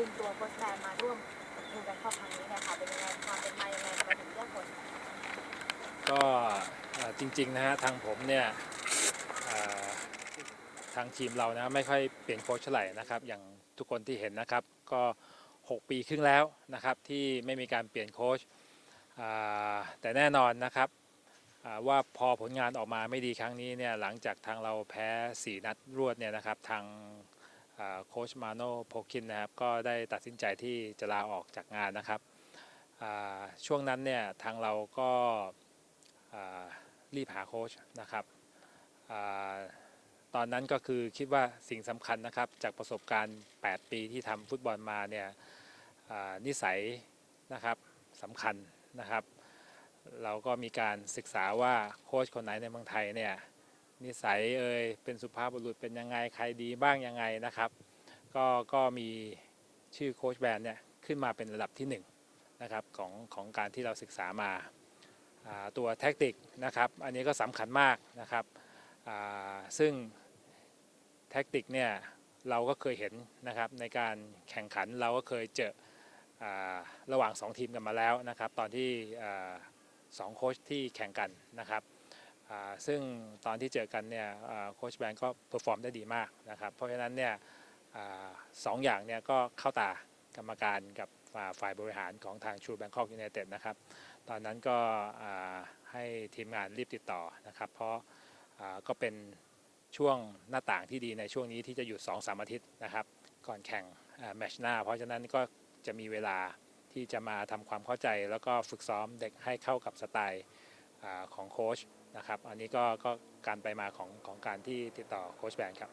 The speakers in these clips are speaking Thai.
ดึงตัวโค้ชแบนมาร่วมกับทีมแบงคอกครั้งนี้เนี่ยค่ะเป็นยังไงความเป็นมายังไงทำไมถึงเลือกโค้ชแบนก็จริงๆนะฮะทางผมเนี่ยทางทีมเรานะไม่ค่อยเปลี่ยนโค้ชเท่าไหร่นะครับอย่างทุกคนที่เห็นนะครับก็ 6 ปีครึ่งแล้วนะครับที่ไม่มีการเปลี่ยนโค้ชแต่แน่นอนนะครับว่าพอผลงานออกมาไม่ดีครั้งนี้เนี่ยหลังจากทางเราแพ้ 4 นัดรวดเนี่ยนะครับทาง โค้ชมาโนโพคินนะครับก็ได้ตัดสินใจที่จะลาออกจากงานนะครับช่วงนั้นเนี่ยทางเราก็รีบหาโค้ชนะครับตอนนั้นก็คือคิดว่าสิ่งสำคัญนะครับจากประสบการณ์ 8 ปีที่ทำฟุตบอลมาเนี่ยนิสัยนะครับสำคัญนะครับ เราก็มีการศึกษาว่าโค้ชคนไหนในเมืองไทยเนี่ย นิสัยเอ่ยเป็นสุภาพบุรุษเป็นยังไงใครดีบ้างยังไงนะครับ ก็ก็มีชื่อโค้ชแบรนด์เนี่ยขึ้นมาเป็นระดับที่1นะครับของของการที่เราศึกษามาตัวแท็กติกนะครับ อันนี้ก็สำคัญมากนะครับซึ่งแท็กติกเนี่ยเราก็เคยเห็นนะครับในการแข่งขันเราก็เคยเจอระหว่าง 2 ทีมกันมาแล้วนะครับ ตอนที่สองโค้ชที่แข่งกันนะครับ ซึ่งตอนที่เจอกันเนี่ยโค้ชแบนก็เพอร์ฟอร์มได้ดีมากนะครับเพราะฉะนั้นเนี่ยอสองอย่างเนี่ยก็เข้าตากรรมการกับฝ่ายบริหารของทางชูแบงคอกยูไนเต็ดนะครับตอนนั้นก็ให้ทีมงานรีบติดต่อนะครับ เพราะก็เป็นช่วงหน้าต่างที่ดีในช่วงนี้ที่จะหยุด 2-3 อาทิตย์นะครับ ก่อนแข่งแมชหน้า เพราะฉะนั้นก็จะมีเวลาที่จะมาทำความเข้าใจ แล้วก็ฝึกซ้อมเด็กให้เข้ากับสไตล์อของโค้ช นะครับ อันนี้ก็ก็การไปมาของของการที่ติดต่อโค้ชแบนครับ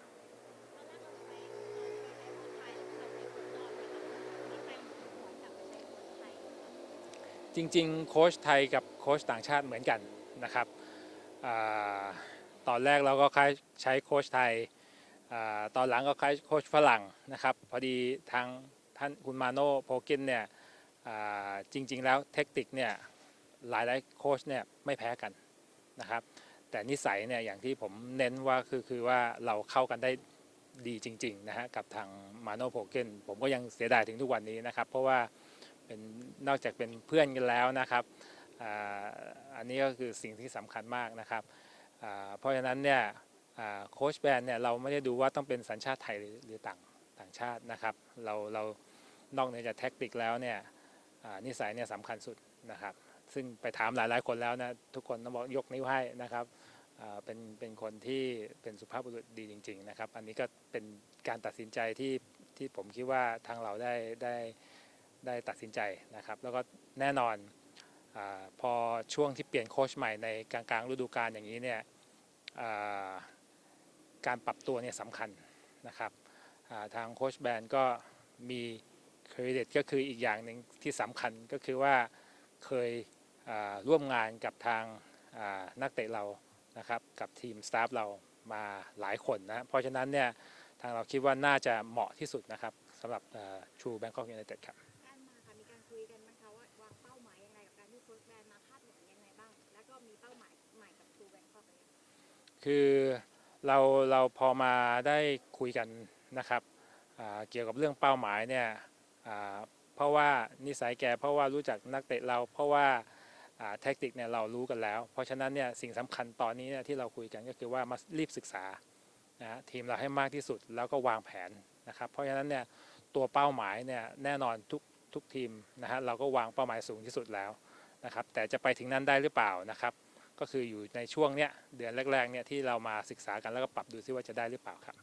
จริงๆ โค้ชไทยกับโค้ชต่างชาติเหมือนกันนะครับอตอนแรกเราก็ใช้ใช้โค้ชไทยอตอนหลังก็ใช้โค้ชฝรั่งนะครับ พอดีทางท่านคุณมาโนโพกินเนี่ยจริง ๆ แล้วเทคนิคเนี่ยหลายๆโค้ชเนี่ยไม่แพ้กัน นะครับ แต่นิสัยเนี่ยอย่างที่ผมเน้นว่าคือคือว่าเราเข้ากันได้ดีจริงๆนะฮะกับทางมาโนโพกินผมก็ยังเสียดายถึงทุกวันนี้นะครับ เพราะว่าเป็นนอกจากเป็นเพื่อนกันแล้วนะครับอันนี้ก็คือสิ่งที่สำคัญมากนะครับเพราะฉะนั้นเนี่ยโค้ชแบนเนี่ยเราไม่ได้ดูว่าต้องเป็นสัญชาติไทยหรือรอต่างต่างชาตินะครับ เราเรานอกเหนือจากแท็กติกแล้วเนี่ยนิสัยเนี่ยสำคัญสุดนะครับ ซึ่งไปถามหลาย ๆ คนแล้วนะทุกคนต้องบอกยกนิ้วให้นะครับเป็นเป็นคนที่เป็นสุภาพบุรุษดีจริง ๆ นะครับ อันนี้ก็เป็นการตัดสินใจที่ที่ผมคิดว่าทางเราได้ได้ได้ตัดสินใจนะครับ แล้วก็แน่นอนอพอช่วงที่เปลี่ยนโค้ชใหม่ในกลางๆฤดูกาลอย่างนี้เนี่ยการปรับตัวเนี่ยสำคัญนะครับทางโค้ชแบนก็มีเครดิตก็คืออีกอย่างหนึ่งที่สำคัญก็คือว่าเคย ร่วมงานกับทางอ่านักเตะเรานะครับกับทีมสตาฟเรามาหลายคนนะเพราะฉะนั้นเนี่ยทางเราคิดว่าน่าจะเหมาะที่สุดนะครับสำหรับชูแบงคอกยูไนเต็ดครับการมาค่ะมีการคุยกันไหมคะว่าวางเป้าหมายยังไงกับการที่โค้ชแบนมาคาดหวังยังไงบ้างแล้วก็มีเป้าหมายใหม่กับทูแบงคอกเลยงคือเราเราพอมาได้คุยกันนะครับอ่าเกี่ยวกับเรื่องเป้าหมายเนี่ยอ่าเพราะว่านิสัยแกเพราะว่ารู้จักนักเตะเราเพราะว่า อ่าแทคติกเนี่ยเรารู้กันแล้ว เพราะฉะนั้นเนี่ยสิ่งสำคัญตอนนี้เนี่ยที่เราคุยกันก็คือว่ามารีบศึกษานะฮะทีมเราให้มากที่สุดแล้วก็วางแผนนะครับเพราะฉะนั้นเนี่ยตัวเป้าหมายเนี่ยแน่นอนทุกทุกทีมนะฮะเราก็วางเป้าหมายสูงที่สุดแล้วนะครับแต่จะไปถึงนั้นได้หรือเปล่านะครับก็คืออยู่ในช่วงเนี้ยเดือนแรกๆเนี่ยที่เรามาศึกษากันแล้วก็ปรับดูซิว่าจะได้หรือเปล่าครับ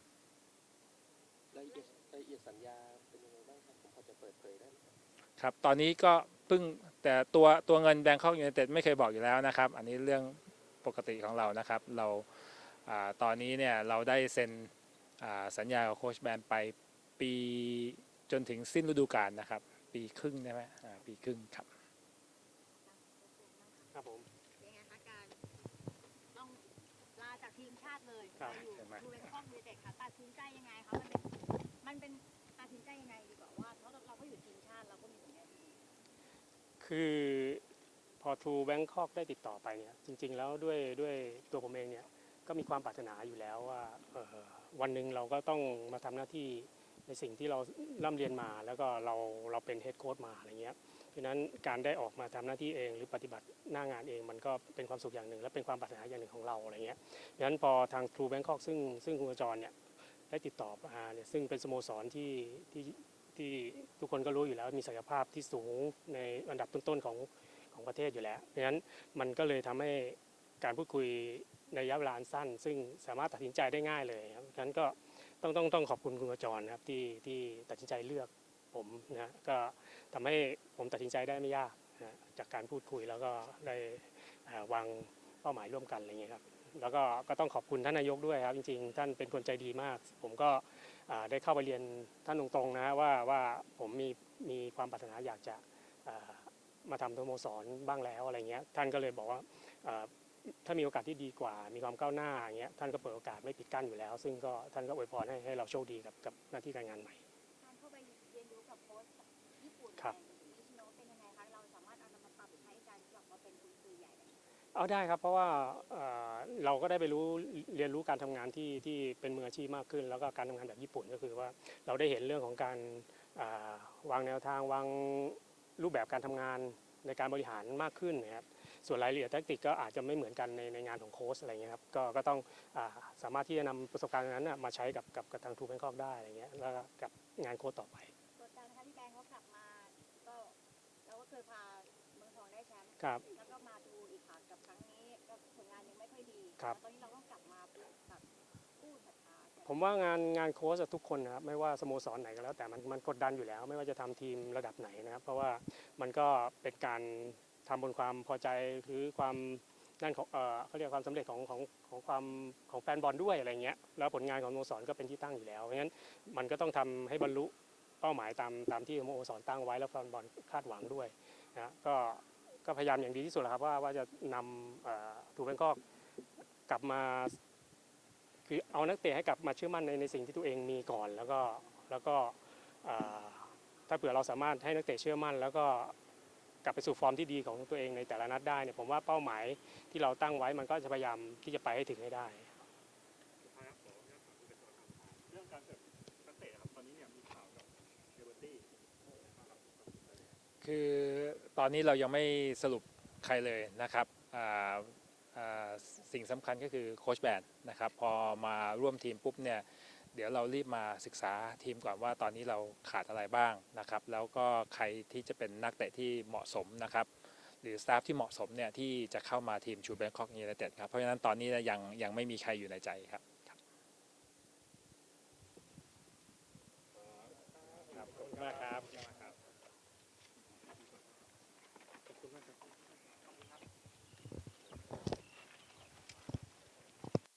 รายละเอียดรายละเอียดสัญญาเป็นยังไงบ้างครับผมพอจะเปิดเผยได้ไหมครับครับตอนนี้ก็ เพิ่งแต่ตัวตัวเงินแบงคอกยูไนเต็ดไม่เคยบอกอยู่แล้วนะครับ อันนี้เรื่องปกติของเรานะครับ เราอาตอนนี้เนี่ยเราได้เซ็นอ่าสัญญากับโค้ชแบนไปปีจนถึงสิ้นฤดูกาลนะครับ ปีครึ่งใช่ไหมอ่าปีครึ่งครับครับผมเป็นไงคะการต้องลาจากทีมชาติเลยครับมาอยู่ใช่ไหมทูแบงคอกยูไนเต็ดค่ะตัดสินใจยังไงคะมันเป็นมันเป็นตัดสินใจยังไงดีกว่าว่าเพราะเราก็อยู่ทีมชาติเราก็มีผลงานที่ดี คือพอทูแบงคอกได้ติดต่อไปเนี่ยจริง ๆ แล้วด้วยด้วยตัวผมเองเนี่ยก็มีความปรารถนาอยู่แล้วว่าวันหนึ่งเราก็ต้องมาทำหน้าที่ในสิ่งที่เราร่ำเรียนมาแล้วก็เราเราเป็นเฮดโค้ชมาอะไรเงี้ยเพราะนั้นการได้ออกมาทำหน้าที่เองหรือปฏิบัติหน้างานเองมันก็เป็นความสุขอย่างหนึ่ง และเป็นความปรารถนาอย่างหนึ่งของเราอะไรเงี้ยเพราะนั้นพอทางทรูแบงคอกซึ่งซึ่งคุณกระจรเนี่ยได้ติดต่อมาเนี่ยซึ่งเป็นสโมสรที่ที่ ที่ทุกคนก็รู้อยู่แล้วมีศักยภาพที่สูงในอันดับต้นๆของของประเทศอยู่แล้วเพราะฉะนั้นมันก็เลยทำให้การพูดคุยในระยะเวลาสั้น ซึ่งสามารถตัดสินใจได้ง่ายเลยครับเพราะฉะนั้นก็ต้องต้องต้องขอบคุณคุณกระจรนครับที่ที่ตัดสินใจเลือกผมนะก็ทำให้ผมตัดสินใจได้ไม่ยากนะจากการพูดคุยแล้วก็ได้วาง เป้าหมายร่วมกันอะไรเงี้ยครับแล้วก็ก็ต้องขอบคุณท่านนายกด้วยครับจริงๆ ท่านเป็นคนใจดีมาก ผมก็อ่าได้เข้าไปเรียนท่านตรงๆนะว่าว่าผมมีมีความปรารถนาอยากจะอ่ามาทำสโมสรบ้างแล้วอะไรเงี้ยท่านก็เลยบอกว่าอ่าถ้ามีโอกาสที่ดีกว่า มีความก้าวหน้าอย่างเงี้ยท่านก็เปิดโอกาสไม่ปิดกั้นอยู่แล้ว ซึ่งก็ท่านก็อวยพรให้ให้เราโชคดีกับกับหน้าที่การงานใหม่การเข้าไปเรียนรู้กับโค้ชจากญี่ปุ่นครับ เอาได้ครับเพราะว่าเอ่อเราก็ได้ไปรู้เรียนรู้การทำงานที่ที่เป็นมืออาชีพมากขึ้น แล้วก็การทำงานแบบญี่ปุ่นก็คือว่าเราได้เห็นเรื่องของการอ่าวางแนวทางวางรูปแบบการทำงานในการบริหารมากขึ้นนะครับส่วนรายละเอียดแทคติกก็อาจจะไม่เหมือนกันในในงานของโค้ชอะไรเงี้ยครับก็ก็ต้องอาสามารถที่จะนำประสบการณ์นั้นนะมาใช้กับกับกับทางทูแบงคอกได้อะไรเงี้ยแล้วก็กับงานโค้ชต่อไปกดดันนะคะที่แบงค์เขากลับมาก็เราก็เคยพาเมืองทองได้แชมป์ครับ ค่อยดีครับแล้วตอนนี้เราต้องกลับมาปลุกแบบกู้ศรัทธาผมว่างานงานโค้ชอะทุกคนนะครับไม่ว่าสโมสรไหนก็แล้ว แต่มันมันกดดันอยู่แล้ว ไม่ว่าจะทำทีมระดับไหนนะครับ เพราะว่ามันก็เป็นการทำบนความพอใจหรือความนั่นของเออเขาเรียกความสำเร็จของของของความของแฟนบอลด้วยอะไรเงี้ยแล้วผลงานของสโมสรก็เป็นที่ตั้งอยู่แล้วเพราะฉะนั้นมันก็ต้องทำให้บรรลุเป้าหมายตามตามที่สโมสรตั้งไว้แล้วแฟนบอลคาดหวังด้วยนะก็ก็พยายามอย่างดีที่สุดแหละครับว่าว่าจะนำถูกแบงคอก กลับมา คือเอานักเตะให้กลับมาเชื่อมั่นในในสิ่งที่ตัวเองมีก่อน แล้วก็แล้วก็ถ้าเผื่อเราสามารถให้นักเตะเชื่อมั่น แล้วก็กลับไปสู่ฟอร์มที่ดีของตัวเองในแต่ละนัดได้เนี่ยผมว่าเป้าหมายที่เราตั้งไว้มันก็จะพยายามที่จะไปให้ถึงให้ได้คือตอนนี้เรายังไม่สรุปใครเลยนะครับอ่า สิ่งสำคัญก็คือโค้ชแบนนะครับพอมาร่วมทีมปุ๊บเนี่ยเดี๋ยวเรารีบมาศึกษาทีมก่อนว่าตอนนี้เราขาดอะไรบ้างนะครับ แล้วก็ใครที่จะเป็นนักเตะที่เหมาะสมนะครับหรือสตาฟที่เหมาะสมเนี่ยที่จะเข้ามาทีมชูแบงคอกยูไนเต็ดครับเพราะฉะนั้นตอนนี้ยังยังไม่มีใครอยู่ในใจครับขอบคุณมากครับ